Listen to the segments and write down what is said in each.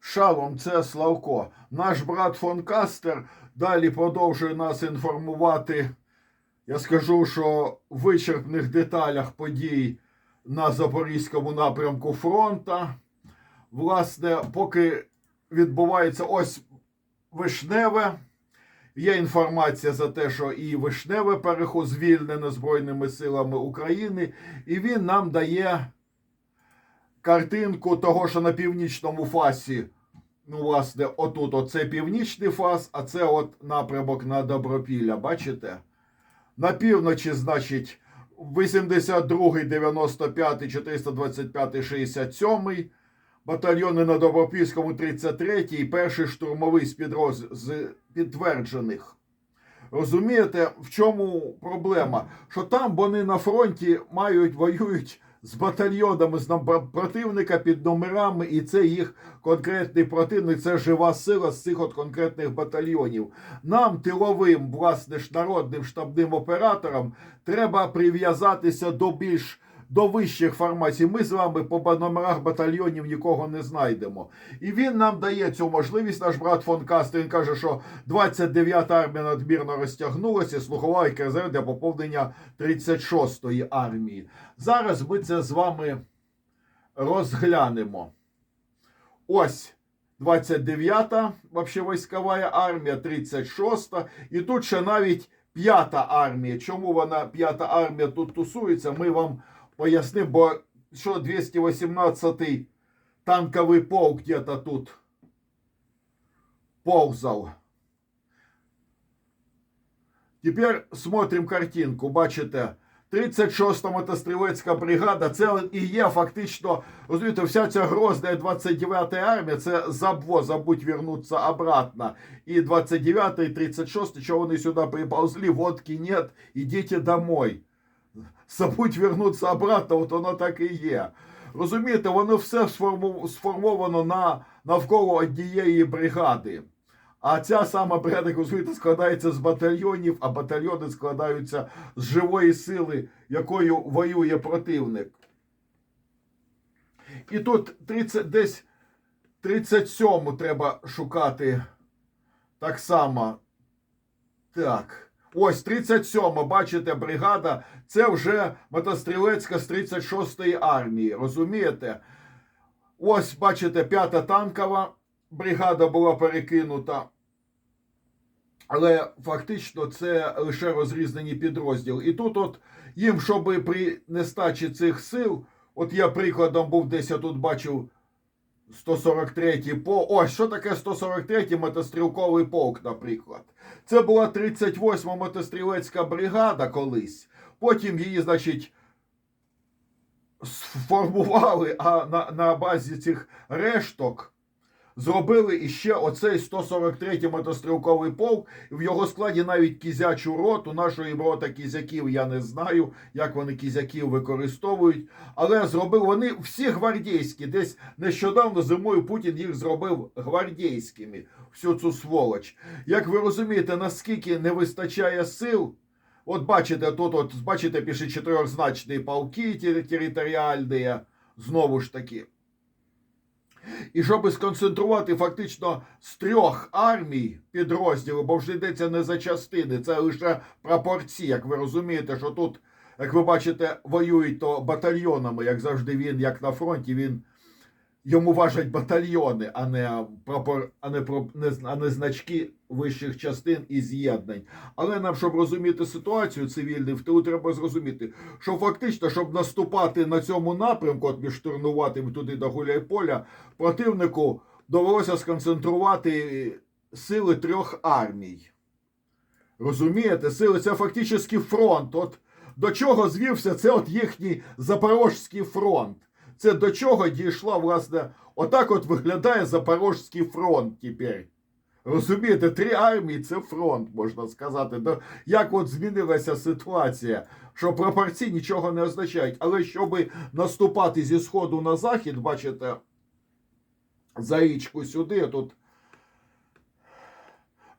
Шалом, це Славко. Наш брат фон Кастер далі продовжує нас інформувати. Я скажу, що в вичерпних деталях подій на Запорізькому напрямку фронта. Власне, поки відбувається ось вишневе. Є інформація за те, що і вишневе переход звільнене Збройними силами України, і він нам дає картинку того, що на північному фасі, ну, власне, отут оце північний фас, а це от напрямок на Добропілля. Бачите? На півночі, значить, 82, 95, 425, 67 батальйони на Добропільському 33 і перший штурмовий з, підроз... з підтверджених. Розумієте, в чому проблема? Що там вони на фронті мають воюють з батальйонами з противника під номерами, і це їх конкретний противник, це жива сила з цих от конкретних батальйонів. Нам, тиловим, власне ж народним штабним операторам, треба прив'язатися до більш до вищих формацій. Ми з вами по номерах батальйонів нікого не знайдемо. І він нам дає цю можливість. Наш брат фон Кастер він каже, що 29-та армія надмірно розтягнулася, слухова і резерв для поповнення 36-ї армії. Зараз ми це з вами розглянемо. Ось 29-та вообще військова армія, 36-та, і тут ще навіть п'ята армія. Чому вона п'ята армія тут тусується? Ми вам пояснимо, бо що 218-й танковий полк где-то тут ползав. Тепер смотрим картинку. Бачите, 36-та мотострілецька бригада, це і є фактично, розумієте, вся ця грозна 29-та армія, це забво, забудь вернуться обратно. І 29-та, і 36-та, що вони сюди приползли, водки нет, ідіть домой. Забудь вернуться обратно, от воно так і є. Розумієте, воно все сформовано на, навколо однієї бригади. А ця сама бригада, розумієте, складається з батальйонів, а батальйони складаються з живої сили, якою воює противник. І тут 30, десь 37 треба шукати так само. Так. Ось 37, бачите, бригада. Це вже мотострілецька з 36-ї армії. Розумієте? Ось, бачите, п'ята танкова бригада була перекинута. Але фактично це лише розрізнені підрозділи. І тут, от їм, щоб при нестачі цих сил, от я прикладом був десь я тут бачив 143-й полк. Ось що таке 143-й мотострілковий полк, наприклад. Це була 38-ма мотострілецька бригада колись. Потім її, значить, сформували, а на, на базі цих решток зробили іще оцей 143-й мотострілковий полк. В його складі навіть кізячу роту. Нашої рота кізяків я не знаю, як вони кізяків використовують. Але зробили вони всі гвардійські. Десь нещодавно зимою Путін їх зробив гвардійськими. Всю цю сволоч. Як ви розумієте, наскільки не вистачає сил? От бачите, тут от бачите, пише чотирьохзначні полки територіальні, знову ж таки. І щоб сконцентрувати фактично з трьох армій підрозділів, бо вже йдеться не за частини, це лише прапорці. Як ви розумієте, що тут, як ви бачите, воюють то батальйонами, як завжди він, як на фронті, він йому важать батальйони, а не прапор, а не, про- не, а не значки вищих частин і з'єднань. Але нам, щоб розуміти ситуацію цивільний в треба зрозуміти, що фактично, щоб наступати на цьому напрямку, от між штурнуватим туди до Гуляйполя, противнику довелося сконцентрувати сили трьох армій. Розумієте, сили це фактично фронт. От до чого звівся це от їхній Запорожський фронт. Це до чого дійшла, власне, отак от виглядає Запорожський фронт тепер. Розумієте, три армії це фронт, можна сказати. Як от змінилася ситуація, що пропорції нічого не означають. Але щоб наступати зі сходу на захід, бачите, за річку сюди, тут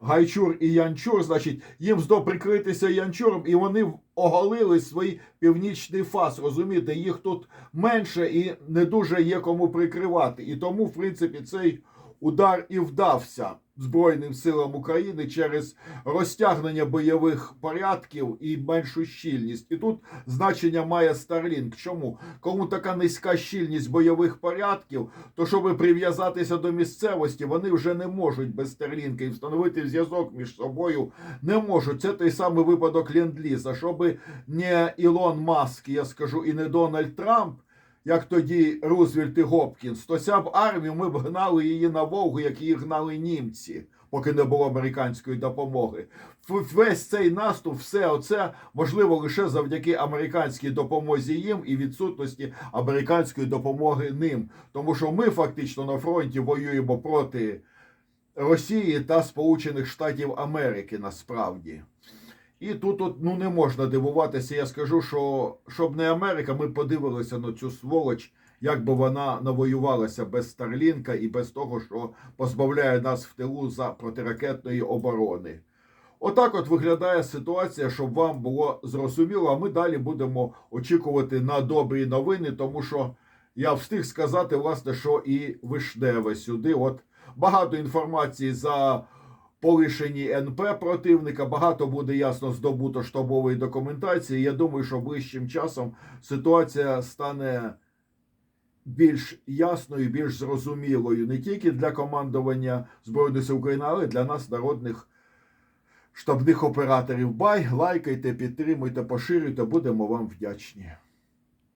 Гайчур і Янчур, значить, їм здо прикритися Янчуром, і вони оголили свій північний фас. Розумієте, їх тут менше і не дуже є кому прикривати. І тому, в принципі, цей удар і вдався Збройним силам України через розтягнення бойових порядків і меншу щільність. І тут значення має Starlink. Чому? Кому така низька щільність бойових порядків, то щоб прив'язатися до місцевості, вони вже не можуть без Starlink і встановити зв'язок між собою не можуть. Це той самий випадок Ленд-Ліза. Щоб не Ілон Маск, я скажу, і не Дональд Трамп. Як тоді Рузвельт і Гопкінс, то ця б армію ми б гнали її на Волгу, як її гнали німці, поки не було американської допомоги. Весь цей наступ, все оце можливо лише завдяки американській допомозі їм і відсутності американської допомоги ним. Тому що ми фактично на фронті воюємо проти Росії та Сполучених Штатів Америки насправді. І тут от, ну, не можна дивуватися. Я скажу, що щоб не Америка, ми подивилися на цю сволоч, як би вона навоювалася без Старлінка і без того, що позбавляє нас в тилу за протиракетної оборони. Отак от виглядає ситуація, щоб вам було зрозуміло. А ми далі будемо очікувати на добрі новини, тому що я встиг сказати, власне, що і вишневе сюди. От багато інформації за полишені НП противника. Багато буде ясно здобуто штабової документації. Я думаю, що ближчим часом ситуація стане більш ясною, більш зрозумілою не тільки для командування Збройних сил України, але й для нас, народних штабних операторів. Бай, лайкайте, підтримуйте, поширюйте, будемо вам вдячні.